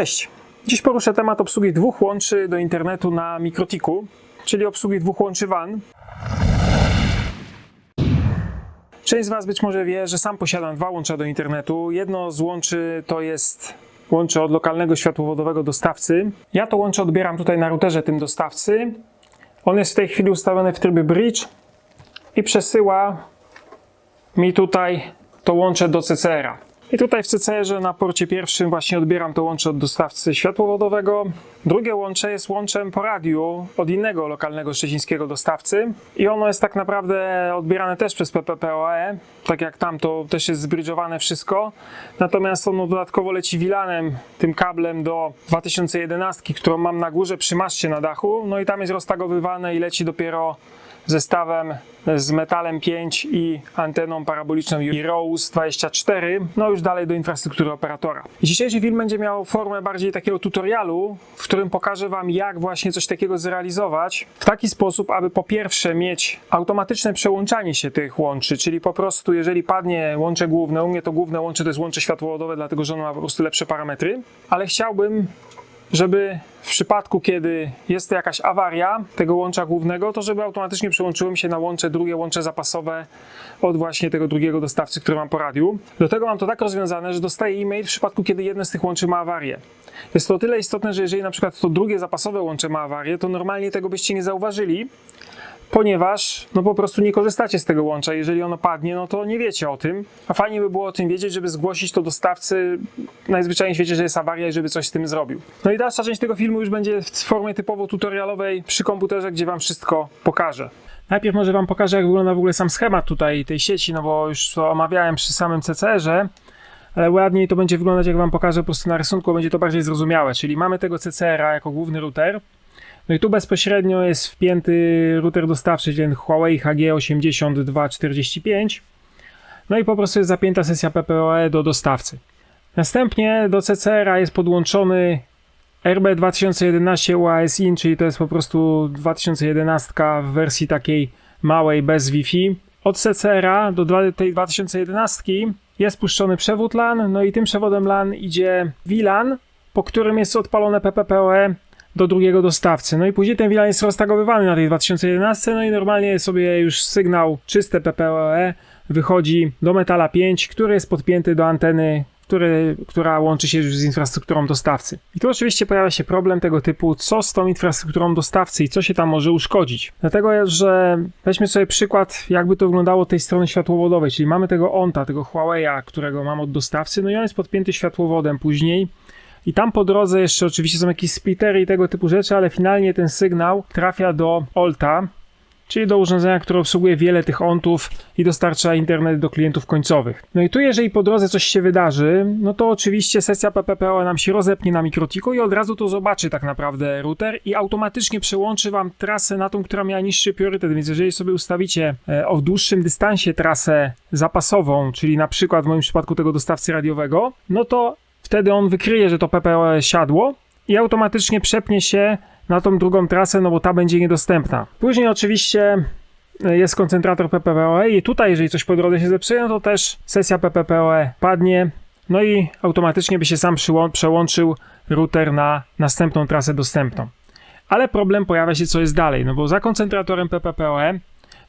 Cześć. Dziś poruszę temat obsługi dwóch łączy do internetu na Mikrotiku, czyli obsługi dwóch łączy WAN. Część z Was być może wie, że sam posiadam dwa łącza do internetu. Jedno z łączy to jest łącze od lokalnego światłowodowego dostawcy. Ja to łącze odbieram tutaj na routerze tym dostawcy. On jest w tej chwili ustawiony w trybie bridge i przesyła mi tutaj to łącze do CCR-a. I tutaj w CCR-ze na porcie pierwszym właśnie odbieram to łącze od dostawcy światłowodowego. Drugie łącze jest łączem po radiu od innego lokalnego szczecińskiego dostawcy i ono jest tak naprawdę odbierane też przez PPPoE, tak jak tam to też jest zbridżowane wszystko. Natomiast ono dodatkowo leci wilanem, tym kablem do 2011, którą mam na górze przy maszcie na dachu, no i tam jest roztagowywane i leci dopiero zestawem z metalem 5 i anteną paraboliczną Rose 24, no już dalej do infrastruktury operatora. Dzisiejszy film będzie miał formę bardziej takiego tutorialu, w którym pokażę Wam, jak właśnie coś takiego zrealizować w taki sposób, aby po pierwsze mieć automatyczne przełączanie się tych łączy, czyli po prostu jeżeli padnie łącze główne, u mnie to główne łącze to jest łącze światłowodowe, dlatego że ono ma po prostu lepsze parametry, ale chciałbym żeby w przypadku, kiedy jest jakaś awaria tego łącza głównego, to żeby automatycznie przełączyłem się na łącze drugie, łącze zapasowe od właśnie tego drugiego dostawcy, który mam po radiu. Do tego mam to tak rozwiązane, że dostaję e-mail w przypadku, kiedy jedno z tych łączy ma awarię. Jest to o tyle istotne, że jeżeli na przykład to drugie zapasowe łącze ma awarię, to normalnie tego byście nie zauważyli, ponieważ no po prostu nie korzystacie z tego łącza. Jeżeli ono padnie, no to nie wiecie o tym. A fajnie by było o tym wiedzieć, żeby zgłosić to dostawcy najzwyczajniej w świecie, że jest awaria i żeby coś z tym zrobił. No i dalsza część tego filmu już będzie w formie typowo tutorialowej przy komputerze, gdzie wam wszystko pokażę. Najpierw może wam pokażę, jak wygląda w ogóle sam schemat tutaj tej sieci, no bo już to omawiałem przy samym CCR-ze, ale ładniej to będzie wyglądać, jak wam pokażę po prostu na rysunku, będzie to bardziej zrozumiałe. Czyli mamy tego CCR-a jako główny router, no i tu bezpośrednio jest wpięty router dostawczy, ten Huawei HG8245. No i po prostu jest zapięta sesja PPOE do dostawcy. Następnie do CCR-a jest podłączony RB 2011 UAS-IN, czyli to jest po prostu 2011 w wersji takiej małej, bez Wi-Fi. Od CCR-a do tej 2011 jest puszczony przewód LAN, no i tym przewodem LAN idzie VLAN, po którym jest odpalone PPPoE do drugiego dostawcy. No i później ten VLAN jest roztagowywany na tej 2011, no i normalnie sobie już sygnał czyste PPOE wychodzi do Metala 5, który jest podpięty do anteny który, która łączy się już z infrastrukturą dostawcy. I tu oczywiście pojawia się problem tego typu, co z tą infrastrukturą dostawcy i co się tam może uszkodzić. Dlatego, że weźmy sobie przykład, jakby to wyglądało tej strony światłowodowej, czyli mamy tego ONTA, tego Huawei'a, którego mam od dostawcy, no i on jest podpięty światłowodem później i tam po drodze jeszcze oczywiście są jakieś splittery i tego typu rzeczy, ale finalnie ten sygnał trafia do OLTA, czyli do urządzenia, które obsługuje wiele tych ontów i dostarcza internet do klientów końcowych. No i tu jeżeli po drodze coś się wydarzy, no to oczywiście sesja PPPO nam się rozepnie na mikrotiku i od razu to zobaczy tak naprawdę router i automatycznie przełączy wam trasę na tą, która miała niższy priorytet, więc jeżeli sobie ustawicie e, o dłuższym dystansie trasę zapasową, czyli na przykład w moim przypadku tego dostawcy radiowego, no to wtedy on wykryje, że to PPE siadło i automatycznie przepnie się na tą drugą trasę, no bo ta będzie niedostępna. Później oczywiście e, jest koncentrator PPPoE i tutaj jeżeli coś po drodze się zepsuje, no to też sesja PPPoE padnie, no i automatycznie by się sam przełączył router na następną trasę dostępną. Ale problem pojawia się co jest dalej, no bo za koncentratorem PPPoE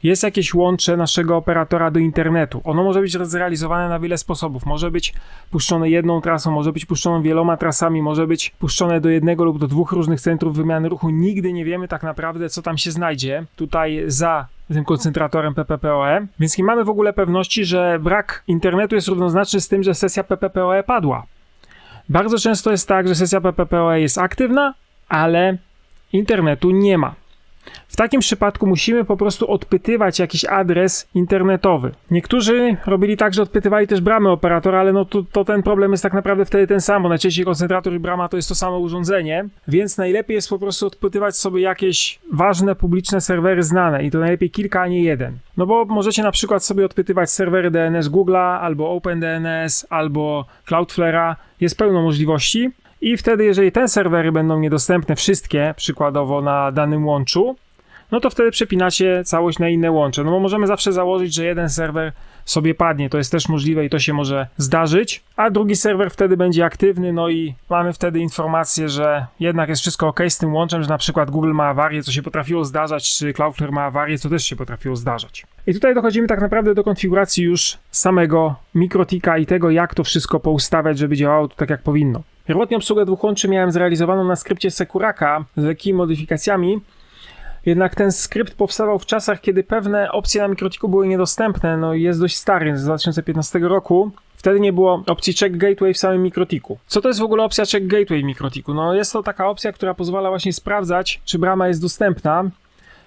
jest jakieś łącze naszego operatora do internetu. Ono może być zrealizowane na wiele sposobów. Może być puszczone jedną trasą, może być puszczone wieloma trasami, może być puszczone do jednego lub do dwóch różnych centrów wymiany ruchu. Nigdy nie wiemy tak naprawdę, co tam się znajdzie tutaj za tym koncentratorem PPPoE, więc nie mamy w ogóle pewności, że brak internetu jest równoznaczny z tym, że sesja PPPoE padła. Bardzo często jest tak, że sesja PPPoE jest aktywna, ale internetu nie ma. W takim przypadku musimy po prostu odpytywać jakiś adres internetowy. Niektórzy robili tak, że odpytywali też bramy operatora, ale no to, to ten problem jest tak naprawdę wtedy ten sam, bo najczęściej koncentrator i brama to jest to samo urządzenie, więc najlepiej jest po prostu odpytywać sobie jakieś ważne publiczne serwery znane i to najlepiej kilka, a nie jeden. No bo możecie na przykład sobie odpytywać serwery DNS Google'a albo OpenDNS albo Cloudflare'a. Jest pełno możliwości. I wtedy, jeżeli te serwery będą niedostępne, wszystkie przykładowo na danym łączu, no to wtedy przepinacie całość na inne łącze. No bo możemy zawsze założyć, że jeden serwer sobie padnie, to jest też możliwe i to się może zdarzyć, a drugi serwer wtedy będzie aktywny, no i mamy wtedy informację, że jednak jest wszystko ok z tym łączem, że na przykład Google ma awarię, co się potrafiło zdarzać, czy Cloudflare ma awarię, co też się potrafiło zdarzać. I tutaj dochodzimy tak naprawdę do konfiguracji już samego mikrotika i tego, jak to wszystko poustawiać, żeby działało to tak jak powinno. Pierwotnie obsługę dwóch łączy miałem zrealizowaną na skrypcie Sekuraka z lekkimi modyfikacjami, jednak ten skrypt powstawał w czasach, kiedy pewne opcje na Mikrotiku były niedostępne, no i jest dość stary, z 2015 roku. Wtedy nie było opcji Check Gateway w samym Mikrotiku. Co to jest w ogóle opcja Check Gateway w Mikrotiku? No jest to taka opcja, która pozwala właśnie sprawdzać, czy brama jest dostępna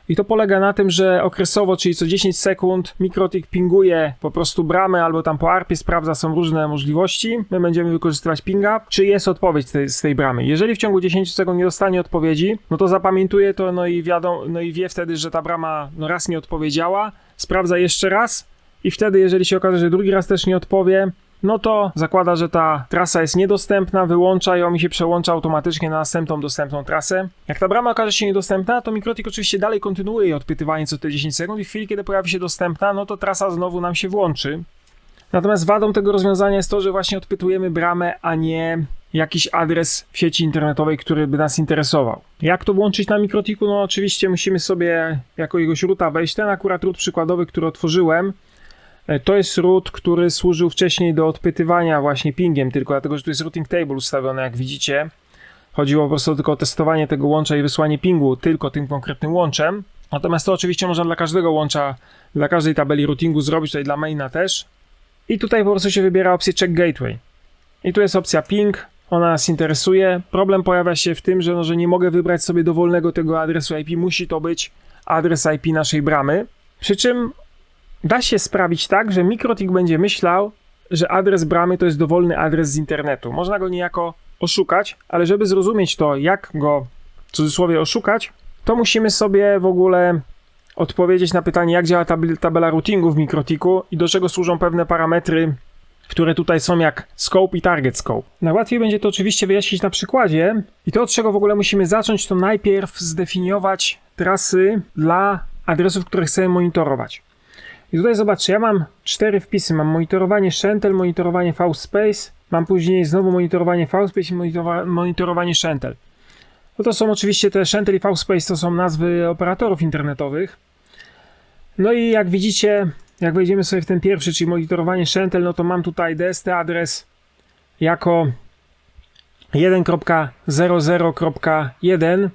i to polega na tym, że okresowo, czyli co 10 sekund, Mikrotik pinguje po prostu bramę albo tam po ARPie sprawdza, są różne możliwości. My będziemy wykorzystywać pinga, czy jest odpowiedź z tej, bramy. Jeżeli w ciągu 10 sekund nie dostanie odpowiedzi, no to zapamiętuje to, no i no i wie wtedy, że ta brama no raz nie odpowiedziała, sprawdza jeszcze raz i wtedy, jeżeli się okaże, że drugi raz też nie odpowie, no to zakłada, że ta trasa jest niedostępna, wyłącza ją i się przełącza automatycznie na następną dostępną trasę. Jak ta brama okaże się niedostępna, to Mikrotik oczywiście dalej kontynuuje jej odpytywanie co te 10 sekund i w chwili, kiedy pojawi się dostępna, no to trasa znowu nam się włączy. Natomiast wadą tego rozwiązania jest to, że właśnie odpytujemy bramę, a nie jakiś adres w sieci internetowej, który by nas interesował. Jak to włączyć na Mikrotiku? No oczywiście musimy sobie jako jakiegoś ruta wejść. Ten akurat root przykładowy, który otworzyłem, to jest root, który służył wcześniej do odpytywania właśnie pingiem tylko, dlatego że tu jest routing table ustawione, jak widzicie. Chodziło po prostu tylko o testowanie tego łącza i wysłanie pingu tylko tym konkretnym łączem. Natomiast to oczywiście można dla każdego łącza, dla każdej tabeli routingu zrobić, tutaj dla maina też. I tutaj po prostu się wybiera opcję check gateway. I tu jest opcja ping, ona nas interesuje. Problem pojawia się w tym, że, no, że nie mogę wybrać sobie dowolnego tego adresu IP, musi to być adres IP naszej bramy. Przy czym da się sprawić tak, że Mikrotik będzie myślał, że adres bramy to jest dowolny adres z internetu. Można go niejako oszukać, ale żeby zrozumieć to, jak go w cudzysłowie oszukać, to musimy sobie w ogóle odpowiedzieć na pytanie, jak działa tab tabela routingu w Mikrotiku i do czego służą pewne parametry, które tutaj są jak scope i target scope. Najłatwiej będzie to oczywiście wyjaśnić na przykładzie i to od czego w ogóle musimy zacząć, to najpierw zdefiniować trasy dla adresów, które chcemy monitorować. I tutaj zobaczcie, ja mam cztery wpisy. Mam monitorowanie Shentel, monitorowanie VSpace, mam później znowu monitorowanie VSpace i monitorowanie Shentel. No to są oczywiście te Shentel i VSpace to są nazwy operatorów internetowych. No i jak widzicie, jak wejdziemy sobie w ten pierwszy, czyli monitorowanie Shentel, no to mam tutaj DST adres jako 1.00.1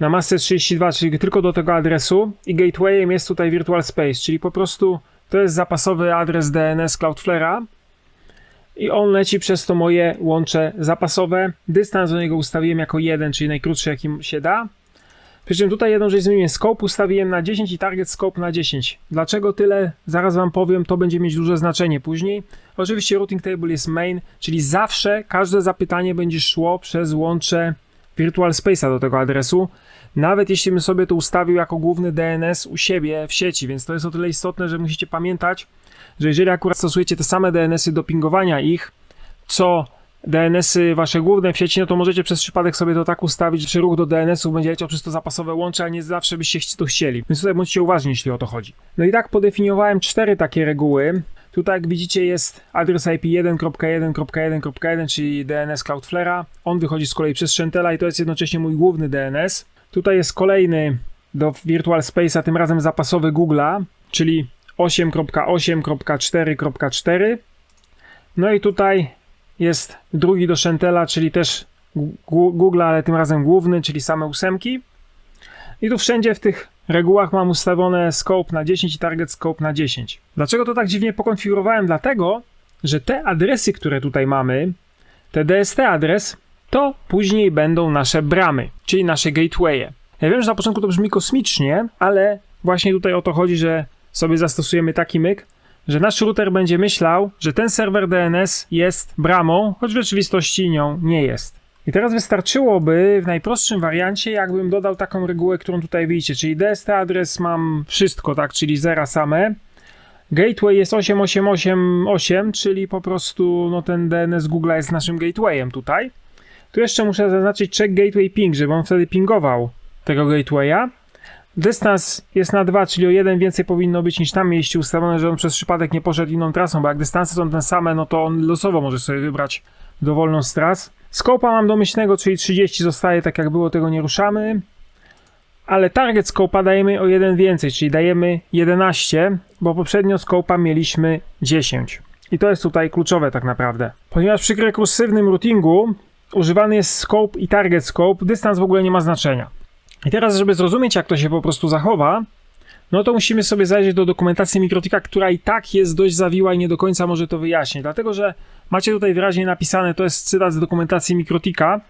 na masę 32, czyli tylko do tego adresu i gatewayem jest tutaj Virtual Space, czyli po prostu to jest zapasowy adres DNS Cloudflare'a i on leci przez to moje łącze zapasowe. Dystans do niego ustawiłem jako 1, czyli najkrótszy jaki się da. Przy czym tutaj jedną rzecz zmieniłem, scope ustawiłem na 10 i target scope na 10. Dlaczego tyle? Zaraz wam powiem, to będzie mieć duże znaczenie później. Oczywiście routing table jest main, czyli zawsze każde zapytanie będzie szło przez łącze Virtual Space'a do tego adresu, nawet jeśli bym sobie to ustawił jako główny DNS u siebie w sieci, więc to jest o tyle istotne, że musicie pamiętać, że jeżeli akurat stosujecie te same DNSy do pingowania ich, co DNSy wasze główne w sieci, no to możecie przez przypadek sobie to tak ustawić, że ruch do DNS-u będzie leciał przez to zapasowe łącze, a nie zawsze byście to chcieli. Więc tutaj bądźcie uważni, jeśli o to chodzi. No i tak podefiniowałem cztery takie reguły. Tutaj jak widzicie jest adres IP 1.1.1.1, czyli DNS Cloudflare'a. On wychodzi z kolei przez Shentela i to jest jednocześnie mój główny DNS. Tutaj jest kolejny do Virtual Space'a, tym razem zapasowy Google'a, czyli 8.8.4.4. No i tutaj jest drugi do Shentela, czyli też Google, ale tym razem główny, czyli same ósemki. I tu wszędzie w tych regułach mam ustawione scope na 10 i target scope na 10. Dlaczego to tak dziwnie pokonfigurowałem? Dlatego, że te adresy, które tutaj mamy, te DST adres, to później będą nasze bramy, czyli nasze gatewaye. Ja wiem, że na początku to brzmi kosmicznie, ale właśnie tutaj o to chodzi, że sobie zastosujemy taki myk, że nasz router będzie myślał, że ten serwer DNS jest bramą, choć w rzeczywistości nią nie jest. I teraz wystarczyłoby w najprostszym wariancie, jakbym dodał taką regułę, którą tutaj widzicie, czyli DST adres mam wszystko, tak, czyli zera same. Gateway jest 8888, czyli po prostu no, ten DNS Google jest naszym gatewayem tutaj. Tu jeszcze muszę zaznaczyć check gateway ping, żeby on wtedy pingował tego gatewaya. dystans jest na 2, czyli o jeden więcej powinno być niż tam mieliście ustawione, że on przez przypadek nie poszedł inną trasą, bo jak dystanse są te same, no to on losowo może sobie wybrać dowolną z tras. Skopa mam domyślnego, czyli 30 zostaje tak jak było, tego nie ruszamy. Ale target scope'a dajemy o jeden więcej, czyli dajemy 11, bo poprzednio scope'a mieliśmy 10. I to jest tutaj kluczowe tak naprawdę. Ponieważ przy rekursywnym routingu używany jest scope i target scope, dystans w ogóle nie ma znaczenia. I teraz, żeby zrozumieć, jak to się po prostu zachowa, no to musimy sobie zajrzeć do dokumentacji Mikrotika, która i tak jest dość zawiła i nie do końca może to wyjaśnić. Dlatego, że macie tutaj wyraźnie napisane, to jest cytat z dokumentacji Mikrotika,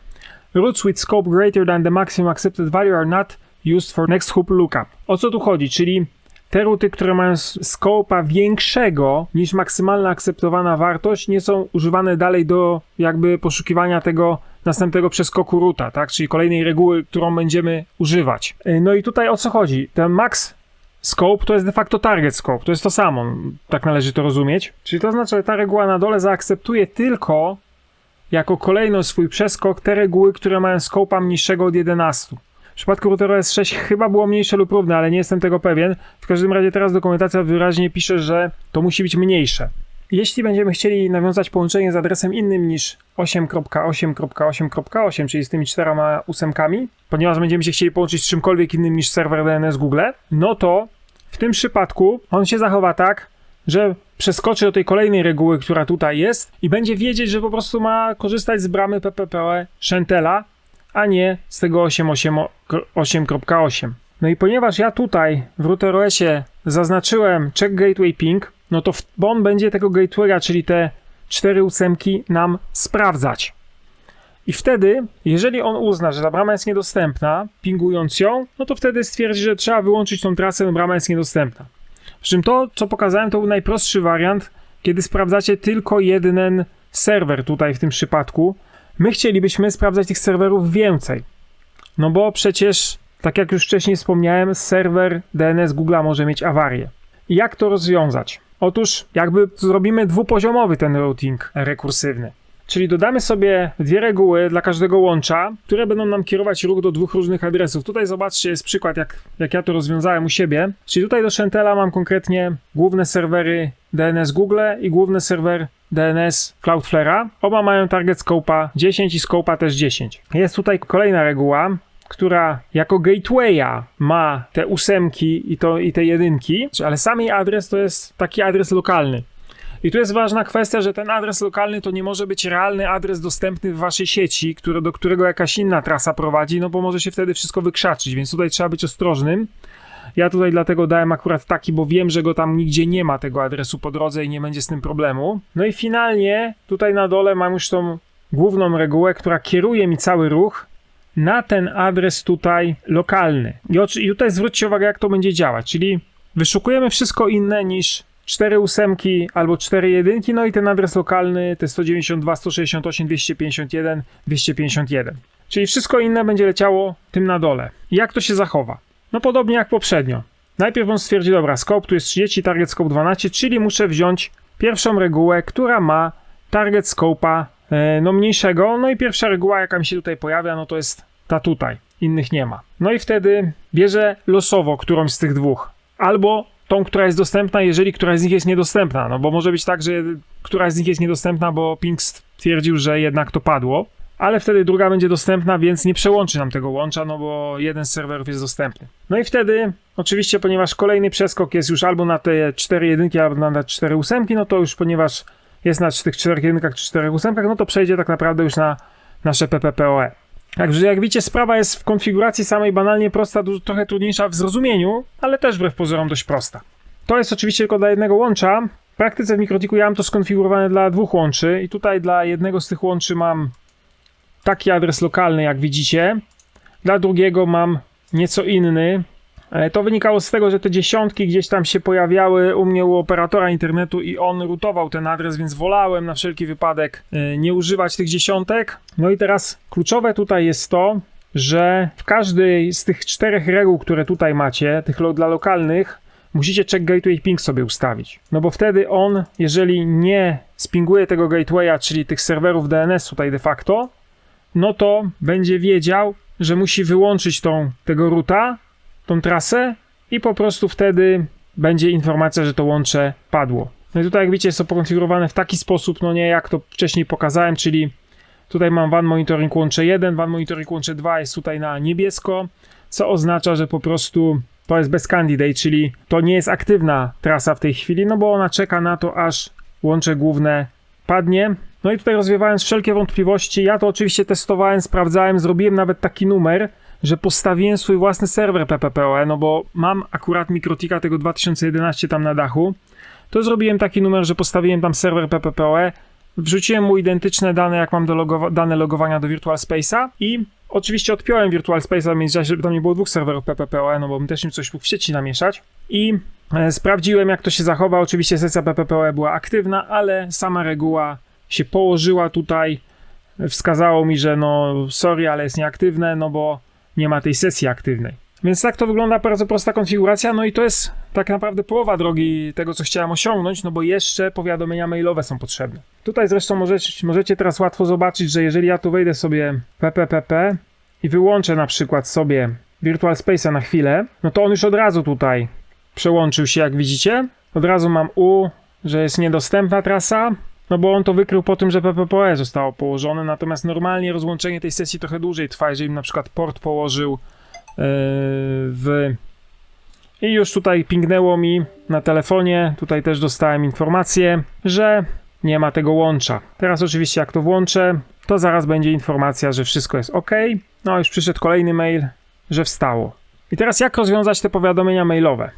Roots with scope greater than the maximum accepted value are not used for next hoop lookup. O co tu chodzi? Czyli te ruty, które mają scope'a większego niż maksymalna akceptowana wartość, nie są używane dalej do jakby poszukiwania tego następnego przeskoku ruta, tak? Czyli kolejnej reguły, którą będziemy używać. No i tutaj o co chodzi? Ten max scope to jest de facto target scope, to jest to samo, tak należy to rozumieć. Czyli to znaczy, że ta reguła na dole zaakceptuje tylko jako kolejną swój przeskok te reguły, które mają scope'a mniejszego od 11. W przypadku routera S6 chyba było mniejsze lub równe, ale nie jestem tego pewien. W każdym razie teraz dokumentacja wyraźnie pisze, że to musi być mniejsze. Jeśli będziemy chcieli nawiązać połączenie z adresem innym niż 8.8.8.8, czyli z tymi czterema ósemkami, ponieważ będziemy się chcieli połączyć z czymkolwiek innym niż serwer DNS Google, no to w tym przypadku on się zachowa tak, że przeskoczy do tej kolejnej reguły, która tutaj jest i będzie wiedzieć, że po prostu ma korzystać z bramy PPPoE Shentela, a nie z tego 8.8. No i ponieważ ja tutaj w routerosie zaznaczyłem check gateway ping, no to on będzie tego gatewaya, czyli te cztery ósemki nam sprawdzać. I wtedy, jeżeli on uzna, że ta brama jest niedostępna, pingując ją, no to wtedy stwierdzi, że trzeba wyłączyć tą trasę, brama jest niedostępna. Przy czym to, co pokazałem, to był najprostszy wariant, kiedy sprawdzacie tylko jeden serwer tutaj w tym przypadku. My chcielibyśmy sprawdzać tych serwerów więcej. No bo przecież, tak jak już wcześniej wspomniałem, serwer DNS Google może mieć awarię. Jak to rozwiązać? Otóż jakby zrobimy dwupoziomowy ten routing rekursywny. Czyli dodamy sobie dwie reguły dla każdego łącza, które będą nam kierować ruch do dwóch różnych adresów. Tutaj zobaczcie, jest przykład, jak, jak ja to rozwiązałem u siebie. Czyli tutaj do Shentela mam konkretnie główne serwery DNS Google i główny serwer DNS Cloudflare'a. Oba mają target scope'a 10 i scope'a też 10. Jest tutaj kolejna reguła, która jako gatewaya ma te ósemki i, to, i te jedynki, ale sam jej adres to jest taki adres lokalny. I tu jest ważna kwestia, że ten adres lokalny to nie może być realny adres dostępny w waszej sieci, który, do którego jakaś inna trasa prowadzi, no bo może się wtedy wszystko wykrzaczyć, więc tutaj trzeba być ostrożnym. Ja tutaj dlatego dałem akurat taki, bo wiem, że go tam nigdzie nie ma tego adresu po drodze i nie będzie z tym problemu. No i finalnie tutaj na dole mam już tą główną regułę, która kieruje mi cały ruch na ten adres tutaj lokalny. I tutaj zwróćcie uwagę, jak to będzie działać, czyli wyszukujemy wszystko inne niż 4 ósemki albo 4 jedynki, no i ten adres lokalny to 192, 168, 251, 251. Czyli wszystko inne będzie leciało tym na dole. Jak to się zachowa? No podobnie jak poprzednio. Najpierw on stwierdzi, dobra, scope tu jest 30, target scope 12, czyli muszę wziąć pierwszą regułę, która ma target scope'a e, no mniejszego, no i pierwsza reguła, jaka mi się tutaj pojawia, no to jest ta tutaj, innych nie ma. No i wtedy bierze losowo którąś z tych dwóch. Albo tą, która jest dostępna, jeżeli któraś z nich jest niedostępna. No bo może być tak, że któraś z nich jest niedostępna, bo Ping stwierdził, że jednak to padło, ale wtedy druga będzie dostępna, więc nie przełączy nam tego łącza, no bo jeden z serwerów jest dostępny. No i wtedy, oczywiście, ponieważ kolejny przeskok jest już albo na te 4 jedynki, albo na 4 ósemki, no to już ponieważ jest na tych 4 jedynkach czy 4 ósemkach, no to przejdzie tak naprawdę już na nasze PPPoE. Także jak widzicie, sprawa jest w konfiguracji samej banalnie prosta, trochę trudniejsza w zrozumieniu, ale też wbrew pozorom dość prosta. To jest oczywiście tylko dla jednego łącza. W praktyce w Mikrotiku ja mam to skonfigurowane dla dwóch łączy i tutaj dla jednego z tych łączy mam taki adres lokalny, jak widzicie. Dla drugiego mam nieco inny, to wynikało z tego, że te dziesiątki gdzieś tam się pojawiały u mnie u operatora internetu i on rutował ten adres, więc wolałem na wszelki wypadek e, nie używać tych dziesiątek. No i teraz kluczowe tutaj jest to, że w każdej z tych czterech reguł, które tutaj macie, tych dla lokalnych, musicie check gateway ping sobie ustawić. No bo wtedy on, jeżeli nie spinguje tego gatewaya, czyli tych serwerów DNS tutaj de facto, no to będzie wiedział, że musi wyłączyć tą, tego ruta tą trasę i po prostu wtedy będzie informacja, że to łącze padło. No i tutaj jak widzicie jest to pokonfigurowane w taki sposób, no nie jak to wcześniej pokazałem, czyli tutaj mam WAN Monitoring łącze 1, WAN Monitoring łącze 2 jest tutaj na niebiesko, co oznacza, że po prostu to jest bez candidate, czyli to nie jest aktywna trasa w tej chwili, no bo ona czeka na to, aż łącze główne padnie. No i tutaj rozwiewając wszelkie wątpliwości, ja to oczywiście testowałem, sprawdzałem, zrobiłem nawet taki numer, że postawiłem swój własny serwer PPPoE, no bo mam akurat Mikrotika tego 2011 tam na dachu, to zrobiłem taki numer, że postawiłem tam serwer PPPoE, wrzuciłem mu identyczne dane, jak mam do logowa- dane logowania do Virtual Space'a i oczywiście odpiąłem Virtual Space'a w międzyczasie, żeby tam nie było dwóch serwerów PPPoE, no bo bym też im coś mógł w sieci namieszać i e, sprawdziłem, jak to się zachowa. Oczywiście sesja PPPoE była aktywna, ale sama reguła się położyła tutaj. Wskazało mi, że no sorry, ale jest nieaktywne, no bo nie ma tej sesji aktywnej. Więc tak to wygląda bardzo prosta konfiguracja, no i to jest tak naprawdę połowa drogi tego, co chciałem osiągnąć, no bo jeszcze powiadomienia mailowe są potrzebne. Tutaj zresztą możecie, możecie teraz łatwo zobaczyć, że jeżeli ja tu wejdę sobie PPPP i wyłączę na przykład sobie Virtual Space'a na chwilę, no to on już od razu tutaj przełączył się, jak widzicie. Od razu mam U, że jest niedostępna trasa, no bo on to wykrył po tym, że PPPoE zostało położone, natomiast normalnie rozłączenie tej sesji trochę dłużej trwa, jeżeli na przykład port położył yy, w... I już tutaj pingnęło mi na telefonie, tutaj też dostałem informację, że nie ma tego łącza. Teraz oczywiście jak to włączę, to zaraz będzie informacja, że wszystko jest ok. No już przyszedł kolejny mail, że wstało. I teraz jak rozwiązać te powiadomienia mailowe?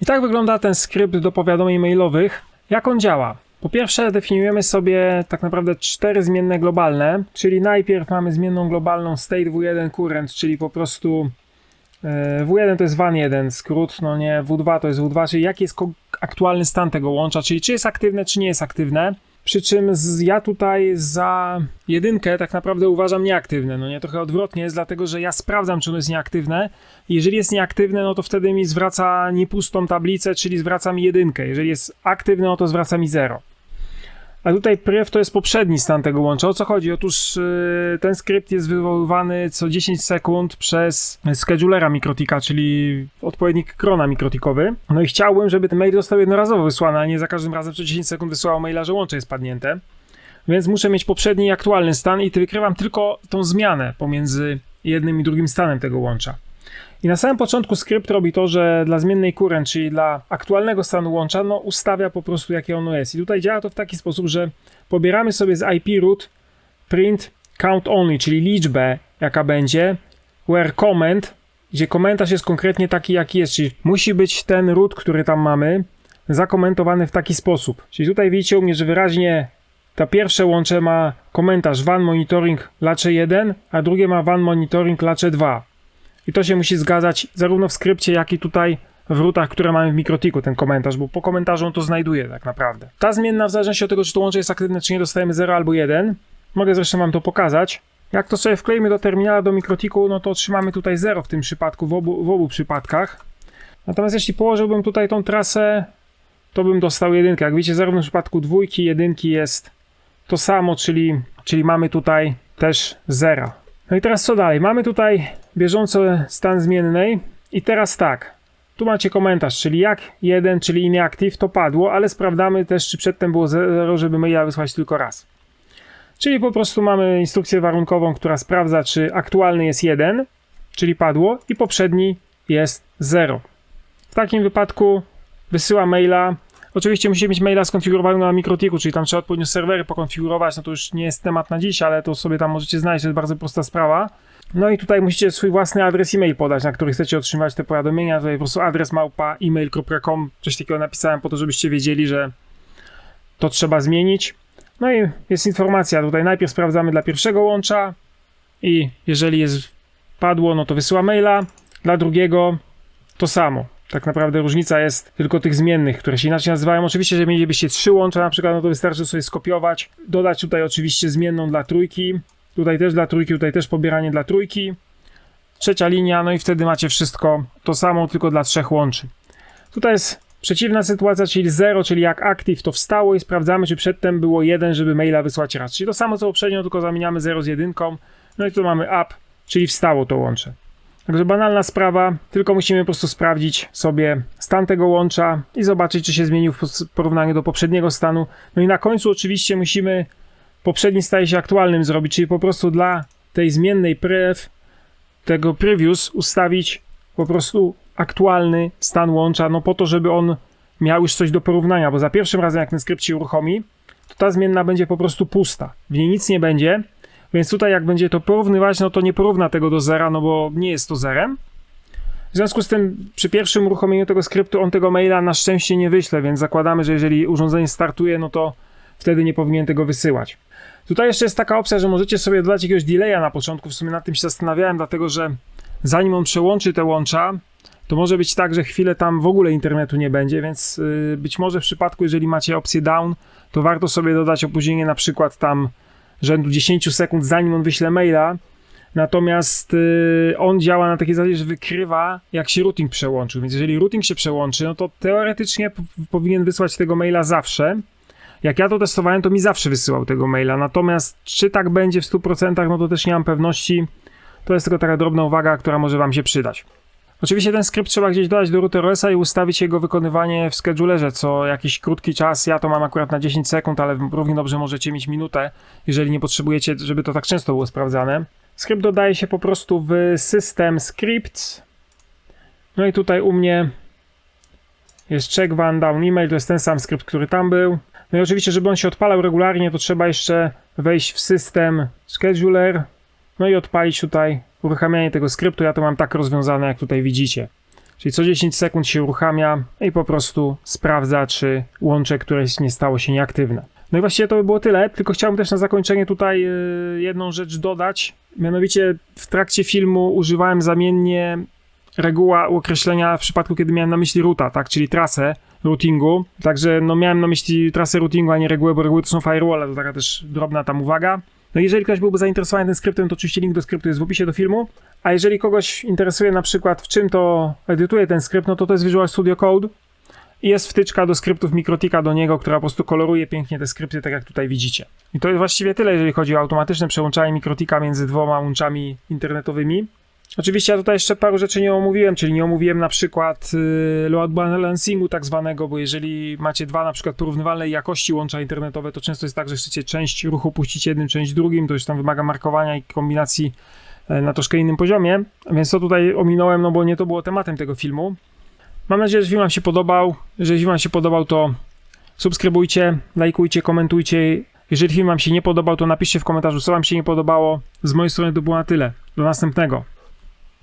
I tak wygląda ten skrypt do powiadomień mailowych. Jak on działa? Po pierwsze, definiujemy sobie tak naprawdę cztery zmienne globalne, czyli najpierw mamy zmienną globalną state w1 current, czyli po prostu e, w1 to jest WAN1 skrót, no nie, W2 to jest W2, czyli jaki jest aktualny stan tego łącza, czyli czy jest aktywne, czy nie jest aktywne. Przy czym z, ja tutaj za jedynkę tak naprawdę uważam nieaktywne. No nie, trochę odwrotnie jest, dlatego że ja sprawdzam, czy ono jest nieaktywne. Jeżeli jest nieaktywne, no to wtedy mi zwraca niepustą tablicę, czyli zwraca mi jedynkę. Jeżeli jest aktywne, no to zwraca mi 0. A tutaj prev to jest poprzedni stan tego łącza. O co chodzi? Otóż yy, ten skrypt jest wywoływany co 10 sekund przez schedulera Mikrotika, czyli odpowiednik krona mikrotikowy. No i chciałbym, żeby ten mail został jednorazowo wysłany, a nie za każdym razem co 10 sekund wysyłał maila, że łącze jest padnięte. Więc muszę mieć poprzedni i aktualny stan i wykrywam tylko tą zmianę pomiędzy jednym i drugim stanem tego łącza. I na samym początku skrypt robi to, że dla zmiennej current, czyli dla aktualnego stanu łącza, no ustawia po prostu jakie ono jest. I tutaj działa to w taki sposób, że pobieramy sobie z IP root print count only, czyli liczbę jaka będzie, where comment, gdzie komentarz jest konkretnie taki jaki jest, czyli musi być ten root, który tam mamy, zakomentowany w taki sposób. Czyli tutaj widzicie u mnie, że wyraźnie ta pierwsze łącze ma komentarz WAN monitoring lacze 1, a drugie ma WAN monitoring lacze 2. I to się musi zgadzać zarówno w skrypcie, jak i tutaj w rutach, które mamy w mikrotiku, ten komentarz, bo po komentarzu on to znajduje tak naprawdę. Ta zmienna, w zależności od tego, czy to łącze jest aktywne, czy nie, dostajemy 0 albo 1. Mogę zresztą wam to pokazać. Jak to sobie wkleimy do terminala, do mikrotiku, no to otrzymamy tutaj 0 w tym przypadku, w obu, w obu przypadkach. Natomiast jeśli położyłbym tutaj tą trasę, to bym dostał jedynkę. Jak widzicie, zarówno w przypadku dwójki, jedynki jest to samo, czyli, czyli mamy tutaj też 0. No i teraz co dalej? Mamy tutaj bieżący stan zmiennej i teraz tak. Tu macie komentarz, czyli jak jeden, czyli inactive, to padło, ale sprawdzamy też, czy przedtem było 0, żeby maila wysłać tylko raz. Czyli po prostu mamy instrukcję warunkową, która sprawdza, czy aktualny jest 1, czyli padło, i poprzedni jest 0. W takim wypadku wysyła maila. Oczywiście musimy mieć maila skonfigurowanego na mikrotiku, czyli tam trzeba odpowiednio serwery pokonfigurować. No to już nie jest temat na dziś, ale to sobie tam możecie znaleźć, to jest bardzo prosta sprawa. No i tutaj musicie swój własny adres e-mail podać, na który chcecie otrzymywać te powiadomienia. Tutaj po prostu adres małpa email.com, coś takiego napisałem po to, żebyście wiedzieli, że to trzeba zmienić. No i jest informacja, tutaj najpierw sprawdzamy dla pierwszego łącza i jeżeli jest padło, no to wysyła maila. Dla drugiego to samo. Tak naprawdę różnica jest tylko tych zmiennych, które się inaczej nazywają. Oczywiście, że mielibyście trzy łącza na przykład, no to wystarczy sobie skopiować, dodać tutaj oczywiście zmienną dla trójki, Tutaj też dla trójki, tutaj też pobieranie dla trójki. Trzecia linia, no i wtedy macie wszystko to samo, tylko dla trzech łączy. Tutaj jest przeciwna sytuacja, czyli 0, czyli jak active to wstało i sprawdzamy, czy przedtem było 1, żeby maila wysłać raz. Czyli to samo co poprzednio, tylko zamieniamy 0 z 1. No i tu mamy up, czyli wstało to łącze. Także banalna sprawa, tylko musimy po prostu sprawdzić sobie stan tego łącza i zobaczyć, czy się zmienił w porównaniu do poprzedniego stanu. No i na końcu oczywiście musimy poprzedni staje się aktualnym zrobić, czyli po prostu dla tej zmiennej prev, tego previous ustawić po prostu aktualny stan łącza, no po to, żeby on miał już coś do porównania, bo za pierwszym razem jak ten skrypt się uruchomi, to ta zmienna będzie po prostu pusta. W niej nic nie będzie, więc tutaj jak będzie to porównywać, no to nie porówna tego do zera, no bo nie jest to zerem. W związku z tym przy pierwszym uruchomieniu tego skryptu on tego maila na szczęście nie wyśle, więc zakładamy, że jeżeli urządzenie startuje, no to wtedy nie powinien tego wysyłać. Tutaj jeszcze jest taka opcja, że możecie sobie dodać jakiegoś delaya na początku. W sumie nad tym się zastanawiałem, dlatego że zanim on przełączy te łącza, to może być tak, że chwilę tam w ogóle internetu nie będzie, więc yy, być może w przypadku, jeżeli macie opcję down, to warto sobie dodać opóźnienie na przykład tam rzędu 10 sekund, zanim on wyśle maila. Natomiast yy, on działa na takiej zasadzie, że wykrywa, jak się routing przełączył. Więc jeżeli routing się przełączy, no to teoretycznie powinien wysłać tego maila zawsze. Jak ja to testowałem, to mi zawsze wysyłał tego maila. Natomiast czy tak będzie w 100%, no to też nie mam pewności. To jest tylko taka drobna uwaga, która może Wam się przydać. Oczywiście ten skrypt trzeba gdzieś dodać do routerOS-a i ustawić jego wykonywanie w schedulerze co jakiś krótki czas. Ja to mam akurat na 10 sekund, ale równie dobrze możecie mieć minutę, jeżeli nie potrzebujecie, żeby to tak często było sprawdzane. Skrypt dodaje się po prostu w system script. No i tutaj u mnie jest check one down email, to jest ten sam skrypt, który tam był. No i oczywiście, żeby on się odpalał regularnie, to trzeba jeszcze wejść w system scheduler, no i odpalić tutaj uruchamianie tego skryptu. Ja to mam tak rozwiązane, jak tutaj widzicie. Czyli co 10 sekund się uruchamia i po prostu sprawdza, czy łącze któreś nie stało się nieaktywne. No i właściwie to by było tyle, tylko chciałbym też na zakończenie tutaj yy, jedną rzecz dodać. Mianowicie w trakcie filmu używałem zamiennie reguła określenia w przypadku, kiedy miałem na myśli ruta, tak, czyli trasę routingu. Także no miałem na myśli trasę routingu, a nie regułę, bo reguły to są firewall, to taka też drobna tam uwaga. No jeżeli ktoś byłby zainteresowany tym skryptem, to oczywiście link do skryptu jest w opisie do filmu. A jeżeli kogoś interesuje na przykład w czym to edytuje ten skrypt, no to to jest Visual Studio Code. I jest wtyczka do skryptów Mikrotika do niego, która po prostu koloruje pięknie te skrypty, tak jak tutaj widzicie. I to jest właściwie tyle, jeżeli chodzi o automatyczne przełączanie Mikrotika między dwoma łączami internetowymi. Oczywiście ja tutaj jeszcze paru rzeczy nie omówiłem, czyli nie omówiłem na przykład y, load balancingu tak zwanego, bo jeżeli macie dwa na przykład porównywalnej jakości łącza internetowe, to często jest tak, że chcecie część ruchu puścić jednym, część drugim, to już tam wymaga markowania i kombinacji e, na troszkę innym poziomie, więc to tutaj ominąłem, no bo nie to było tematem tego filmu. Mam nadzieję, że film wam się podobał. Jeżeli wam się podobał, to subskrybujcie, lajkujcie, komentujcie. Jeżeli film wam się nie podobał, to napiszcie w komentarzu, co wam się nie podobało. Z mojej strony to było na tyle. Do następnego.